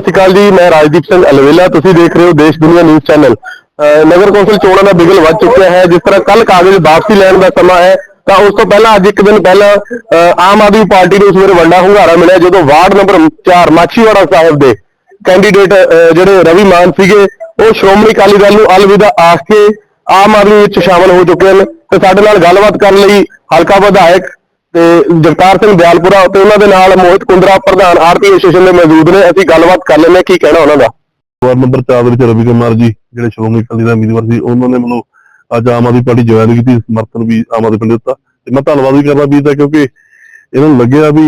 ਸਤਿ ਸ਼੍ਰੀ ਅਕਾਲ ਜੀ, ਮੈਂ ਰਾਜਦੀਪ ਸਿੰਘ ਅਲਵੇਲਾ, ਤੁਸੀਂ ਦੇਖ ਰਹੇ ਹੋ ਦੇਸ਼ ਦੁਨੀਆ ਨਿਊਜ਼ ਚੈਨਲ। ਨਗਰ ਕੌਂਸਲ ਚੋਣਾਂ ਦਾ ਬਿਗਲ ਵੱਜ ਚੁੱਕਿਆ ਹੈ, ਜਿਸ ਤਰ੍ਹਾਂ ਕੱਲ ਕਾਗਜ਼ ਵਾਪਸੀ ਲੈਣ ਦਾ ਸਮਾਂ ਹੈ, ਤਾਂ ਉਸ ਤੋਂ ਪਹਿਲਾਂ ਅੱਜ ਇੱਕ ਦਿਨ ਪਹਿਲਾਂ ਆਮ ਆਦਮੀ ਪਾਰਟੀ ਨੂੰ ਸਵੇਰੇ ਵੱਡਾ ਹੁੰਗਾਰਾ ਮਿਲਿਆ, ਜਦੋਂ ਵਾਰਡ ਨੰਬਰ 4 ਮਾਛੀਵਾੜਾ ਸਾਹਿਬ ਦੇ ਕੈਂਡੀਡੇਟ ਜਿਹੜੇ ਰਵੀ ਮਾਨ ਸੀਗੇ, ਉਹ ਸ਼੍ਰੋਮਣੀ ਅਕਾਲੀ ਦਲ ਨੂੰ ਅਲਵਿਦਾ ਆਖ ਕੇ ਆਮ ਆਦਮੀ ਵਿੱਚ ਸ਼ਾਮਲ ਹੋ ਚੁੱਕੇ ਹਨ। ਤੇ ਸਾਡੇ ਨਾਲ ਗੱਲਬਾਤ ਕਰਨ ਲਈ ਹਲਕਾ ਵਿਧਾਇਕ ਤੇ ਜਗਤਾਰ ਸਿੰਘ ਦਿਆਲਪੁਰਾ ਤੇ ਉਹਨਾਂ ਦੇ ਨਾਲ ਮੋਹਿਤ ਕੁੰਦਰਾ ਪ੍ਰਧਾਨ ਆਰਤੀ ਐਸੋਸੀਏਸ਼ਨ ਦੇ ਮੌਜੂਦ ਨੇ। ਅਸੀਂ ਗੱਲਬਾਤ ਕਰ ਲੈਂਦੇ ਕੀ ਕਹਿਣਾ ਉਹਨਾਂ ਦਾ? ਵਾਰਡ ਨੰਬਰ 4 ਦੇ ਵਿੱਚ ਰਵੀ ਕੁਮਾਰ ਜੀ ਜਿਹੜੇ ਸ਼੍ਰੋਮਣੀ ਅਕਾਲੀ ਦਾ ਉਮੀਦਵਾਰ ਸੀ ਉਹਨਾਂ ਨੇ ਮੈਨੂੰ ਅੱਜ ਆਮ ਆਦਮੀ ਪਾਰਟੀ ਜੁਆਇਨ ਕੀਤੀ ਸਮਰਥਨ ਵੀ ਆਮ ਆਦਮੀ ਪਾਰਟੀ ਦਿੱਤਾ। ਤੇ ਮੈਂ ਧੰਨਵਾਦ ਵੀ ਕਰਨਾ ਵੀ ਦਾ ਕਿਉਂਕਿ ਇਹਨਾਂ ਨੂੰ ਲੱਗਿਆ ਵੀ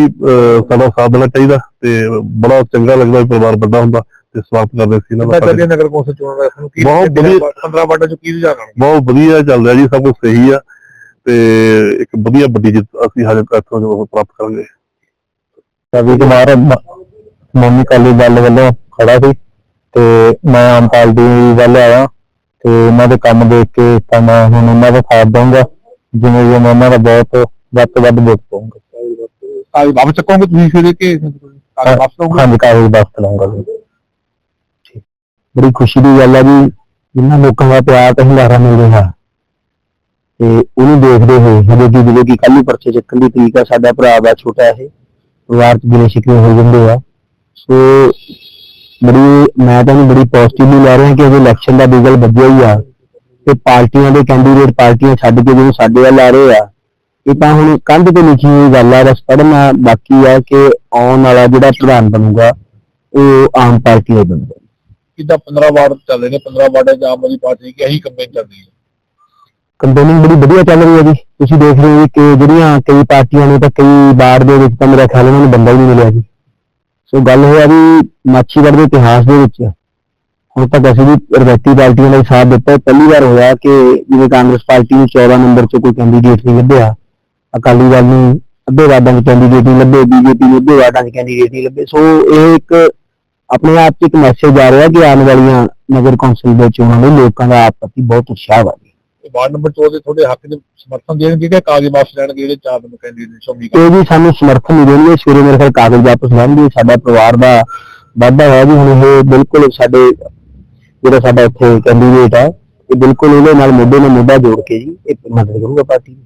ਸਾਡਾ ਸਾਥ ਦੇਣਾ ਚਾਹੀਦਾ ਤੇ ਬੜਾ ਚੰਗਾ ਲੱਗਦਾ ਵੀ ਪਰਿਵਾਰ ਵੱਡਾ ਹੁੰਦਾ ਤੇ ਸਵਾਗਤ ਕਰਦੇ ਸੀ ਇਹਨਾਂ ਦਾ। ਚੱਲਿਆ ਨਗਰ ਕੌਂਸਲ ਚੋਣਾਂ ਦਾ ਸਾਨੂੰ ਕੀ ਬਹੁਤ ਵਧੀਆ। 15 ਵਾਰਡਾਂ ਚ ਕੀ ਰੁਝਾਨ ਬਹੁਤ ਵਧੀਆ ਚੱਲ ਰਿਹਾ ਜੀ ਸਭ ਕੁਝ ਸਹੀ ਆ। ਤੇ ਇੱਕ ਵਧੀਆ ਵੱਡੀ ਜਿੱਤ ਅਸੀਂ ਹਜੇ ਇੱਥੋਂ ਜੋ ਪ੍ਰਾਪਤ ਕਰਾਂਗੇ। ਰਵੀ ਕੁਮਾਰ ਮੋਨੀ ਕਾਲੀ ਦਲ ਵੱਲੋਂ ਖੜਾ ਸੀ ਤੇ ਮੈਂ ਆਮ ਪਾਰਟੀ ਵੱਲ ਆਇਆ ਤੇ ਉਹਨਾਂ ਦੇ ਕੰਮ ਦੇਖ ਕੇ ਤਾਂ ਮੈਂ ਹੁਣ ਉਹਨਾਂ ਦਾ ਸਾਥ ਦਊਂਗਾ ਜਿਵੇਂ ਜਿਵੇਂ ਉਹਨਾਂ ਦਾ ਬਹੁਤ ਵੱਧ ਤੋਂ ਵੱਧ ਵੋਟ ਪਾਉਂਗਾ ਕਾਗਜ਼ ਵਾਪਸ ਚੱਕੋਗੇ ਤੁਸੀਂ ਫਿਰ ਕਿ ਕਾਗਜ਼ ਵਾਪਸ ਲਓਗੇ ਹਾਂਜੀ ਕਾਗਜ਼ ਵਾਪਸ। ਬੜੀ ਖੁਸ਼ੀ ਦੀ ਗੱਲ ਹੈ ਜੀ ਜਿੰਨਾ ਲੋਕਾਂ ਦਾ ਪਿਆਰ ਤੇ ਹੰਗਾਰਾ ਮਿਲ ਰਿਹਾ ਤੇ ਉਹਨੂੰ ਦੇਖਦੇ ਹੋਏ ਜਦੋਂ ਕਿ ਜਦੋਂ ਕਿ ਕੱਲ੍ਹ ਹੀ ਪਰਚੇ ਚੱਕਣ ਦੀ ਤਰੀਕ ਆ, ਸਾਡਾ ਭਰਾ ਦਾ ਛੋਟਾ ਇਹ, ਪਰਿਵਾਰ ਚ ਗਿਲੇ ਸ਼ਿਕਵੇ ਹੋ ਜਾਂਦੇ ਆ। ਸੋ ਬੜੀ, ਮੈਂ ਤਾਂ ਬੜੀ ਪੋਜ਼ਿਟਿਵਲੀ ਲੈ ਰਿਹਾ ਕਿ ਅਜੇ ਇਲੈਕਸ਼ਨ ਦਾ ਬਿਗਲ ਵੱਜਿਆ ਹੀ ਆ। ਤੇ ਪਾਰਟੀਆਂ ਦੇ ਕੈਂਡੀਡੇਟ ਪਾਰਟੀਆਂ ਛੱਡ ਕੇ ਜਦੋਂ ਸਾਡੇ ਵੱਲ ਆ ਰਹੇ ਆ, ਇਹ ਤਾਂ ਹੁਣ ਕੰਧ ਤੇ ਲਿਖੀ ਹੋਈ ਗੱਲ ਆ, ਬਸ ਪੜਨਾ ਬਾਕੀ ਆ ਕਿ ਆਉਣ ਵਾਲਾ ਜਿਹੜਾ ਪ੍ਰਧਾਨ ਬਣੂਗਾ, ਉਹ ਆਮ ਪਾਰਟੀ ਦਾ ਬਣੂਗਾ। ਕਿੱਦਾਂ 15 ਵਾਰਡ ਚੱਲ ਰਹੇ ਨੇ 15 ਵਾਰਡਾਂ ਚ ਆਮ ਆਦਮੀ ਪਾਰਟੀ ਦੀ ਇਹੀ ਕੰਪੇਨ ਚੱਲ ਰਹੀ ਹੈ। ਕੰਪੇਨਿੰਗ ਬੜੀ ਵਧੀਆ ਚੱਲ ਰਹੀ ਹੈ ਜੀ। ਤੁਸੀਂ ਦੇਖ ਰਹੇ ਹੋ ਕਿ ਜਿਹੜੀਆਂ ਕਈ ਪਾਰਟੀਆਂ ਨੇ ਤਾਂ ਕਈ ਵਾਰ ਦੇ ਵਿੱਚ ਤਾਂ ਮੇਰਾ ਖਿਆਲ ਉਹਨਾਂ ਨੂੰ ਬੰਦਾ ਹੀ ਨਹੀਂ ਮਿਲਿਆ ਜੀ। ਸੋ ਗੱਲ ਹੋਇਆ ਵੀ ਮਾਛੀਗੜ੍ਹ ਦੇ ਇਤਿਹਾਸ ਦੇ ਵਿੱਚ ਹੁਣ ਤੱਕ ਅਸੀਂ ਵੀ ਰਵਾਇਤੀ ਪਾਰਟੀਆਂ ਦਾ ਸਾਥ ਦਿੱਤਾ। ਪਹਿਲੀ ਵਾਰ ਹੋਇਆ ਕਿ ਜਿਵੇਂ ਕਾਂਗਰਸ ਪਾਰਟੀ ਨੂੰ 14 ਨੰਬਰ 'ਚ ਕੋਈ ਕੈਂਡੀਡੇਟ ਨਹੀਂ ਲੱਭਿਆ। ਅਕਾਲੀ ਦਲ ਨੂੰ ਅੱਧੇ ਵਾਰਡਾਂ 'ਚ ਕੈਂਡੀਡੇਟ ਨਹੀਂ ਲੱਭੇ, ਬੀਜੇਪੀ ਨੂੰ ਅੱਧੇ ਵਾਰਡਾਂ 'ਚ ਕੈਂਡੀਡੇਟ ਨਹੀਂ ਲੱਭੇ। ਸੋ ਇਹ ਇੱਕ ਆਪਣੇ ਆਪ 'ਚ ਇੱਕ ਮੈਸੇਜ ਆ ਰਿਹਾ ਕਿ ਆਉਣ ਵਾਲੀਆਂ ਨਗਰ ਕੌਂਸਲ ਦੇ ਚੋਣਾਂ ਲਈ ਲੋਕਾਂ ਦਾ ਆਪ ਪ੍ਰਤੀ ਬਹੁਤ ਉਤਸ਼ਾਹ ਹੈ ਵਾਰਡ ਨੰਬਰ 4 ਦੇ ਤੁਹਾਡੇ ਹੱਕ ਦੇ ਸਮਰਥਨ ਦੇਣਗੇ ਕਿ ਕਾਗਜ਼ ਵਾਪਸ ਲੈਣਗੇ? ਜਿਹੜੇ ਚਾਰ ਨੰਬਰ ਕੈਂਡੀਡੇਟ ਸ਼ੋਮੀ ਇਹ ਵੀ ਸਾਨੂੰ ਸਮਰਥਨ ਨਹੀਂ ਦੇਣਗੇ। ਸਵੇਰੇ ਮੇਰੇ ਖਿਆਲ ਕਾਗਜ਼ ਵਾਪਸ ਲੈਣਗੇ। ਸਾਡਾ ਪਰਿਵਾਰ ਦਾ ਵਾਧਾ ਹੋਇਆ ਜੀ। ਹੁਣ ਇਹ ਬਿਲਕੁਲ ਸਾਡੇ ਜਿਹੜਾ ਸਾਡਾ ਇੱਥੇ ਕੈਂਡੀਡੇਟ ਹੈ ਇਹ ਬਿਲਕੁਲ ਉਹਦੇ ਨਾਲ ਮੋਢੇ ਨਾਲ ਮੋਢਾ ਜੋੜ ਕੇ ਜੀ, ਇਹ ਮਦਦ ਕਰੂਗਾ ਪਾਰਟੀ ਦੀ